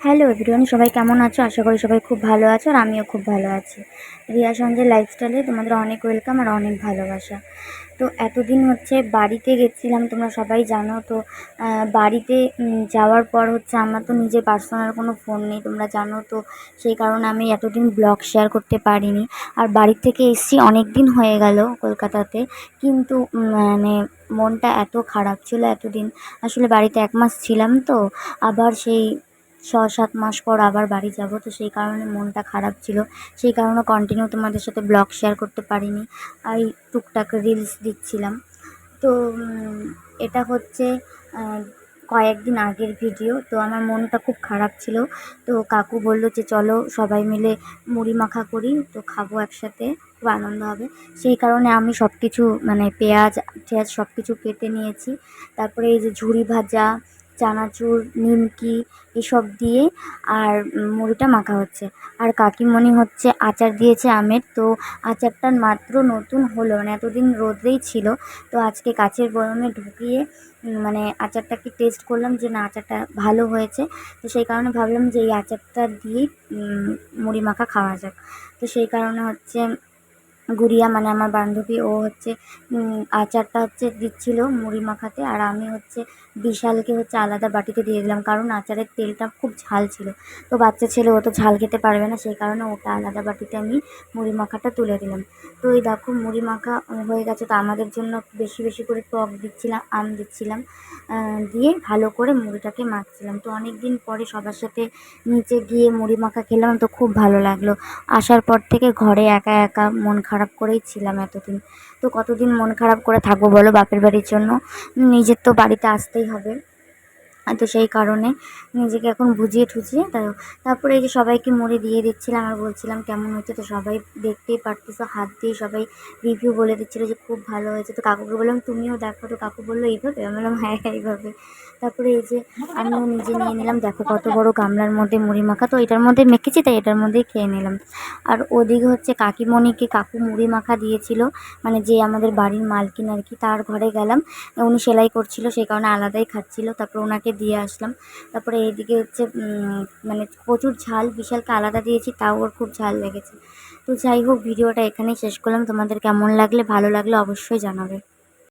Hello everyone, সবাই কেমন আছো? আশা করি সবাই খুব ভালো আছো আর আমিও খুব ভালো আছি। রিয়া সঞ্জয় লাইফস্টাইলে তোমাদের অনেক ওয়েলকাম আর অনেক ভালোবাসা। তো এতদিন হচ্ছে বাড়িতে গেছিলাম, তোমরা সবাই জানো। তো বাড়িতে যাওয়ার পর হচ্ছে আমার তো নিজের পার্সোনাল কোনো ফোন নেই, তোমরা জানো। তো সেই কারণে আমি এতদিন ব্লগ শেয়ার করতে পারিনি। আর বাড়ির থেকে এসেছি অনেক দিন হয়ে গেল কলকাতাতে। কিন্তু মানে মনটা এত খারাপ ছিল এতদিন। আসলে বাড়িতে এক মাস ছিলাম তো, আবার সেই ছ সাত মাস পর আবার বাড়ি যাব। তো সেই কারণে মনটা খারাপ ছিল। সেই কারণে কন্টিনিউ তোমাদের সাথে ব্লগ শেয়ার করতে পারিনি। আর টুকটাক রিলস দিচ্ছিলাম। তো এটা হচ্ছে কয়েকদিন আগের ভিডিও তো আমার মনটা খুব খারাপ ছিল। তো কাকু বলল যে, চলো সবাই মিলে মুড়ি মাখা করি। তো খাব একসাথে। খুব আনন্দ হবে। সেই কারণে আমি সব কিছু মানে পেঁয়াজ টেয়াজ সব কিছু কেটে নিয়েছি। তারপরে এই যে ঝুড়ি ভাজা চানাচুর, নিমকি এসব দিয়ে আর মুড়িটা মাখা হচ্ছে। আর কাকিমণি হচ্ছে আচার দিয়েছে আমের। তো আচারটা মাত্র নতুন হলো মানে এতদিন রোদেই ছিল। তো আজকে কাচের বয়মে ঢুকিয়ে মানে আচারটাকে টেস্ট করলাম যে না, আচারটা ভালো হয়েছে। তো সেই কারণে ভাবলাম যে এই আচারটা দিয়েই মুড়ি মাখা খাওয়া যাক। তো সেই কারণে হচ্ছে গুড়িয়া মানে আমার বান্ধবী, ও হচ্ছে আচারটা হচ্ছে দিচ্ছিল মুড়ি মাখাতে, আর আমি হচ্ছে বিশালকে হচ্ছে আলাদা বাটিতে দিয়ে দিলাম, কারণ আচারের তেলটা খুব ঝাল ছিল। তো বাচ্চা ছেলে, ও তো ঝাল খেতে পারবে না, সেই কারণে ওটা আলাদা বাটিতে আমি মুড়ি মাখাটা তুলে দিলাম। তো এই দেখো, মুড়ি মাখা হয়ে গেছে, তো আমাদের জন্য বেশি বেশি করে টক দিচ্ছিলাম, আম দিচ্ছিলাম দিয়ে ভালো করে মুড়িটাকে মাখছিলাম। তো অনেক দিন পরে সবার সাথে নিচে গিয়ে মুড়ি মাখা খেলাম, তো খুব ভালো লাগল। আসার পর থেকে ঘরে একা একা মন খারাপ করেই ছিলাম এতদিন। তো কতদিন মন খারাপ করে থাকব বলো বাপের বাড়ির জন্য? নিজের তো বাড়িতে আসতেই হবে। তো সেই কারণে নিজেকে এখন বুঝিয়ে ঠুঝিয়ে তাই তারপরে এই যে সবাইকে মুড়ি দিয়ে দিচ্ছিলাম আর বলছিলাম কেমন হচ্ছে তো সবাই দেখতেই পারতেছো, হাত দিয়ে সবাই রিভিউ বলে দিচ্ছিল যে খুব ভালো হয়েছে। তো কাকুকে বললাম, তুমিও দেখো। তো কাকু বলল, এইভাবে? আমি বললাম হ্যাঁ হ্যাঁ এইভাবে। তারপরে এই যে আমিও নিজে নিয়ে নিলাম, দেখো কত বড় গামলার মধ্যে মুড়ি মাখা। তো এটার মধ্যে মেখেছি, তাই এটার মধ্যেই খেয়ে নিলাম। আর ওদিকে হচ্ছে কাকিমণিকে কাকু মুড়ি মাখা দিয়েছিল মানে যে আমাদের বাড়ির মালকিন আর কি, তার ঘরে গেলাম। উনি সেলাই করছিল, সেই কারণে আলাদাই খাচ্ছিল। তারপর ওনাকে দিয়ে আসলাম। তারপরে এইদিকে হচ্ছে মানে প্রচুর ঝাল, বিশালকে আলাদা দিয়েছি, তাও ওর খুব ঝাল লেগেছে। তো যাই হোক, ভিডিওটা এখানেই শেষ করলাম। তোমাদের কেমন লাগলে, ভালো লাগলে অবশ্যই জানাবে।